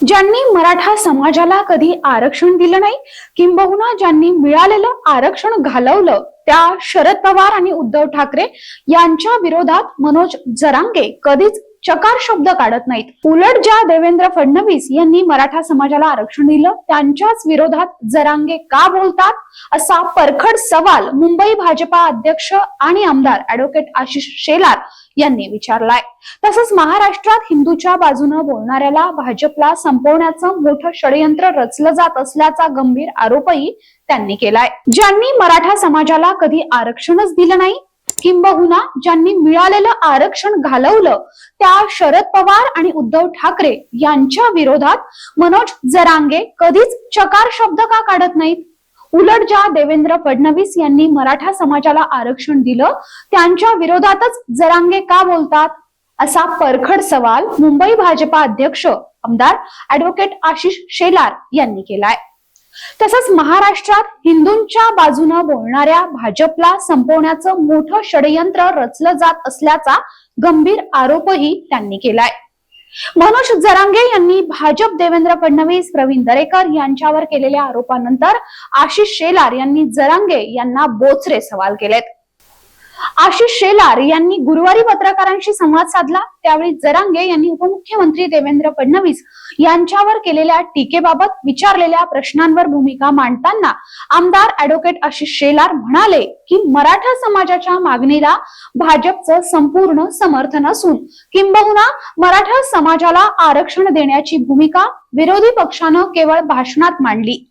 ज्यांनी मराठा समाजाला कधी आरक्षण दिलं नाही किंबहुना ज्यांनी मिळालेलं आरक्षण घालवलं त्या शरद पवार आणि उद्धव ठाकरे यांच्या विरोधात मनोज जरांगे कधीच चकार शब्द काढत नाहीत. उलट ज्या देवेंद्र फडणवीस यांनी मराठा समाजाला आरक्षण दिलं त्यांच्याच विरोधात जरांगे का बोलतात? असा परखड सवाल मुंबई भाजपा अध्यक्ष आणि आमदार ऍडव्होकेट आशिष शेलार यांनी विचारलाय. तसंच महाराष्ट्रात हिंदूच्या बाजूनं बोलणाऱ्याला भाजपला संपवण्याचं मोठं षडयंत्र रचलं जात असल्याचा गंभीर आरोपही त्यांनी केलाय. ज्यांनी मराठा समाजाला कधी आरक्षणच दिलं नाही किंबहुना ज्यांनी मिळालेलं आरक्षण घालवलं त्या शरद पवार आणि उद्धव ठाकरे यांच्या विरोधात मनोज जरांगे कधीच चकार शब्द का काढत नाहीत? उलट ज्या देवेंद्र फडणवीस यांनी मराठा समाजाला आरक्षण दिलं त्यांच्या विरोधातच जरांगे का बोलतात? असा परखड सवाल मुंबई भाजपा अध्यक्ष आमदार ऍडव्होकेट आशिष शेलार यांनी केलाय. तसंच महाराष्ट्रात हिंदूंच्या बाजूनं बोलणाऱ्या भाजपला संपवण्याचं मोठं षडयंत्र रचलं जात असल्याचा गंभीर आरोपही त्यांनी केलाय. मनोज जरांगे यांनी भाजप देवेंद्र फडणवीस प्रवीण दरेकर यांच्यावर केलेल्या आरोपानंतर आशिष शेलार यांनी जरांगे यांना बोचरे सवाल केलेत. आशिष शेलार यांनी गुरुवारी पत्रकारांशी संवाद साधला. त्यावेळी जरांगे यांनी उपमुख्यमंत्री देवेंद्र फडणवीस यांच्यावर केलेल्या टीकेबाबत विचारलेल्या प्रश्नांवर भूमिका मांडताना आमदार ऍडव्होकेट आशिष शेलार म्हणाले की मराठा समाजाच्या मागणीला भाजपचं संपूर्ण समर्थन असून किंबहुना मराठा समाजाला आरक्षण देण्याची भूमिका विरोधी पक्षानं केवळ भाषणात मांडली.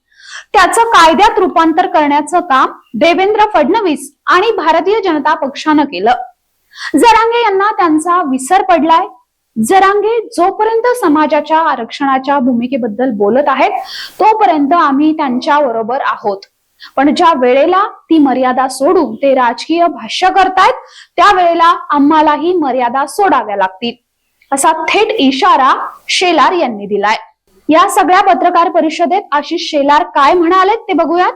त्याचं कायद्यात रूपांतर करण्याचं काम देवेंद्र फडणवीस आणि भारतीय जनता पक्षानं केलं. जरांगे यांना त्यांचा विसर पडलाय. जरांगे जोपर्यंत समाजाच्या आरक्षणाच्या भूमिकेबद्दल बोलत आहेत तोपर्यंत आम्ही त्यांच्या बरोबर आहोत. पण ज्या वेळेला ती मर्यादा सोडून ते राजकीय भाष्य करतायत त्यावेळेला आम्हालाही मर्यादा सोडाव्या लागतील असा थेट इशारा शेलार यांनी दिलाय. या सगळ्या पत्रकार परिषदेत आशिष शेलार काय म्हणालेत ते बघूयात.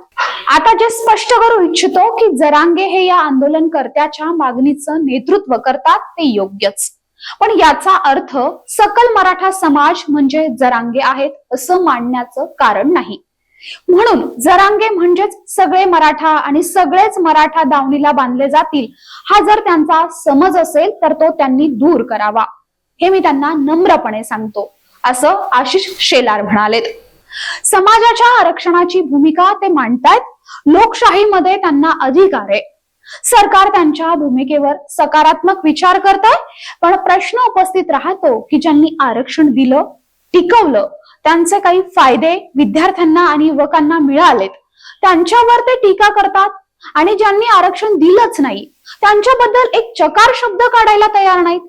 आता जे स्पष्ट करू इच्छितो की जरांगे हे या आंदोलनकर्त्याच्या मागणीचं नेतृत्व करतात ते योग्यच. पण याचा अर्थ सकल मराठा समाज म्हणजे जरांगे आहेत असं मानण्याचं कारण नाही. म्हणून जरांगे म्हणजेच सगळे मराठा आणि सगळेच मराठा दावणीला बांधले जातील हा जर त्यांचा समज असेल तर तो त्यांनी दूर करावा. हे मी त्यांना नम्रपणे सांगतो. असं आशिष शेलार म्हणालेत. समाजाच्या आरक्षणाची भूमिका ते मांडतायत. लोकशाहीमध्ये त्यांना अधिकार आहे. सरकार त्यांच्या भूमिकेवर सकारात्मक विचार करत पण प्रश्न उपस्थित राहतो की ज्यांनी आरक्षण दिलं टिकवलं त्यांचे काही फायदे विद्यार्थ्यांना आणि युवकांना मिळालेत. त्यांच्यावर ते टीका करतात आणि ज्यांनी आरक्षण दिलंच नाही त्यांच्याबद्दल एक चकार शब्द काढायला तयार नाहीत.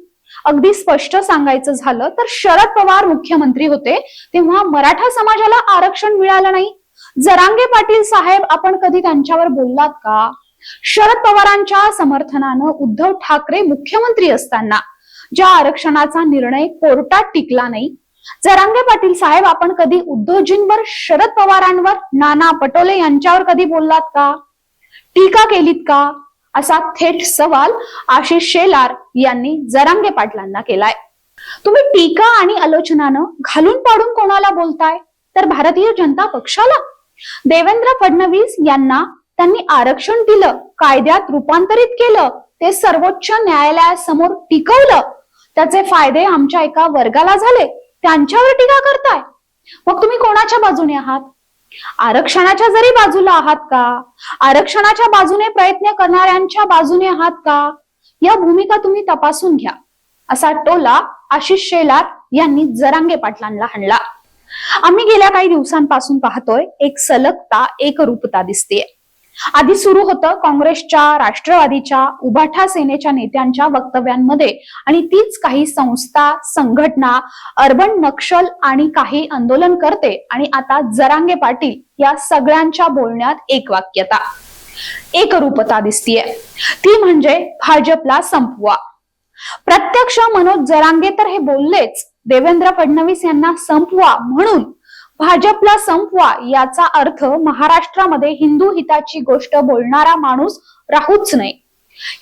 अगदी स्पष्ट सांगायचं झालं तर शरद पवार मुख्यमंत्री होते तेव्हा मराठा समाजाला आरक्षण मिळालं नाही. जरांगे पाटील साहेब आपण कधी त्यांच्यावर बोललात का? शरद पवारांच्या समर्थनानं उद्धव ठाकरे मुख्यमंत्री असताना ज्या आरक्षणाचा निर्णय कोर्टात टिकला नाही जरांगे पाटील साहेब आपण कधी उद्धवजींवर शरद पवारांवर नाना पटोले यांच्यावर कधी बोललात का? टीका केलीत का? असा थेट सवाल आशिष शेलार यांनी जरांगे पाटलांना केलाय. तुम्ही टीका आणि आलोचनानं घालून पाडून कोणाला बोलताय? तर भारतीय जनता पक्षाला. देवेंद्र फडणवीस यांना त्यांनी आरक्षण दिलं कायद्यात रूपांतरित केलं ते सर्वोच्च न्यायालयासमोर टिकवलं. त्याचे फायदे आमच्या एका वर्गाला झाले. त्यांच्यावर टीका करताय. मग तुम्ही कोणाच्या बाजूने आहात? आरक्षणाच्या जरी बाजूला आहात का? आरक्षणाच्या बाजूने प्रयत्न करणाऱ्यांच्या बाजूने आहात का? या भूमिका तुम्ही तपासून घ्या. असा टोला आशिष शेलार यांनी जरांगे पाटलांना हाणला. आम्ही गेल्या काही दिवसांपासून पाहतोय एक सलगता एक रूपता दिसतेय. आधी सुरू होतं काँग्रेसच्या राष्ट्रवादीच्या उभाठा सेनेच्या नेत्यांच्या वक्तव्यांमध्ये. आणि तीच काही संस्था संघटना अर्बन नक्षल आणि काही आंदोलन करते. आणि आता जरांगे पाटील या सगळ्यांच्या बोलण्यात एक वाक्यता एकरूपता दिसतीये. ती म्हणजे भाजपला संपवा. प्रत्यक्ष मनोज जरांगे तर हे बोललेच. देवेंद्र फडणवीस यांना संपवा म्हणून भाजपला संपवा याचा अर्थ महाराष्ट्रामध्ये हिंदू हिताची गोष्ट बोलणारा माणूस राहूच नाही.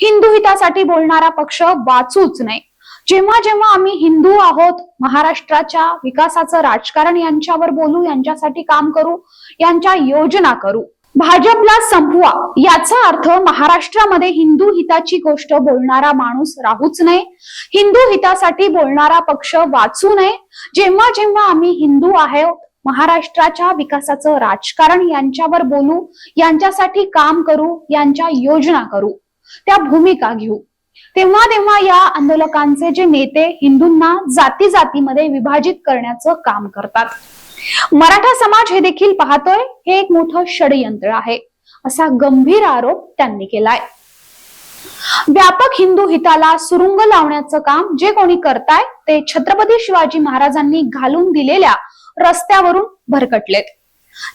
हिंदू हितासाठी बोलणारा पक्ष वाचूच नाही. जेव्हा जेव्हा आम्ही हिंदू आहोत महाराष्ट्राच्या विकासाचं राजकारण यांच्यावर बोलू यांच्यासाठी काम करू यांच्या योजना करू. भाजपला संपवा याचा अर्थ महाराष्ट्रामध्ये हिंदू हिताची गोष्ट बोलणारा माणूस राहूच नये हिंदू हितासाठी बोलणारा पक्ष वाचू नये. जेव्हा जेव्हा आम्ही हिंदू आहोत महाराष्ट्राच्या विकासाचं राजकारण यांच्यावर बोलू यांच्यासाठी काम करू यांच्या योजना करू त्या भूमिका घेऊ. तेव्हा तेव्हा या आंदोलकांचे जे नेते हिंदूंना जाती जातीमध्ये विभाजित करण्याचं काम करतात. मराठा समाज हे देखील पाहतोय हे एक मोठं षडयंत्र आहे असा गंभीर आरोप त्यांनी केलाय. व्यापक हिंदू हिताला सुरुंग लावण्याचं काम जे कोणी करताय ते छत्रपती शिवाजी महाराजांनी घालून दिलेल्या रस्त्यावरून भरकटलेत.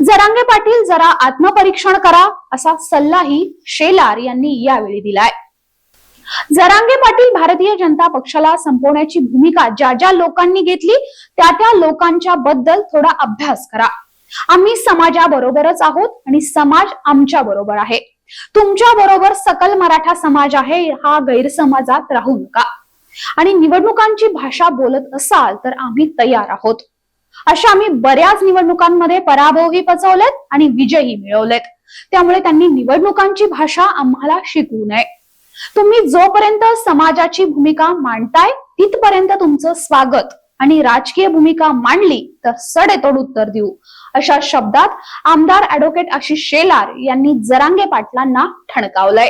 जरांगे पाटील जरा आत्मपरीक्षण करा असा सल्लाही शेलार यांनी यावेळी दिलाय. जरांगे पाटील भारतीय जनता पक्षाला संपवण्याची भूमिका ज्या ज्या लोकांनी घेतली त्या त्या लोकांच्या बद्दल थोडा अभ्यास करा. आम्ही समाजाबरोबरच आहोत आणि समाज आमच्या बरोबर आहे. तुमच्या बरोबर सकल मराठा समाज आहे हा गैरसमाजात राहू नका. आणि निवडणुकांची भाषा बोलत असाल तर आम्ही तयार आहोत. अशा आम्ही बऱ्याच निवडणुकांमध्ये पराभवही पचवलेत आणि विजयही मिळवलेत. त्यामुळे त्यांनी निवडणुकांची भाषा आम्हाला शिकवू नये. तुम्ही जोपर्यंत समाजाची भूमिका मांडताय तिथपर्यंत तुमचं स्वागत आणि राजकीय भूमिका मांडली तर सडेतोड उत्तर देऊ. अशा शब्दात आमदार ऍडव्होकेट आशिष शेलार यांनी जरांगे पाटलांना ठणकावलंय.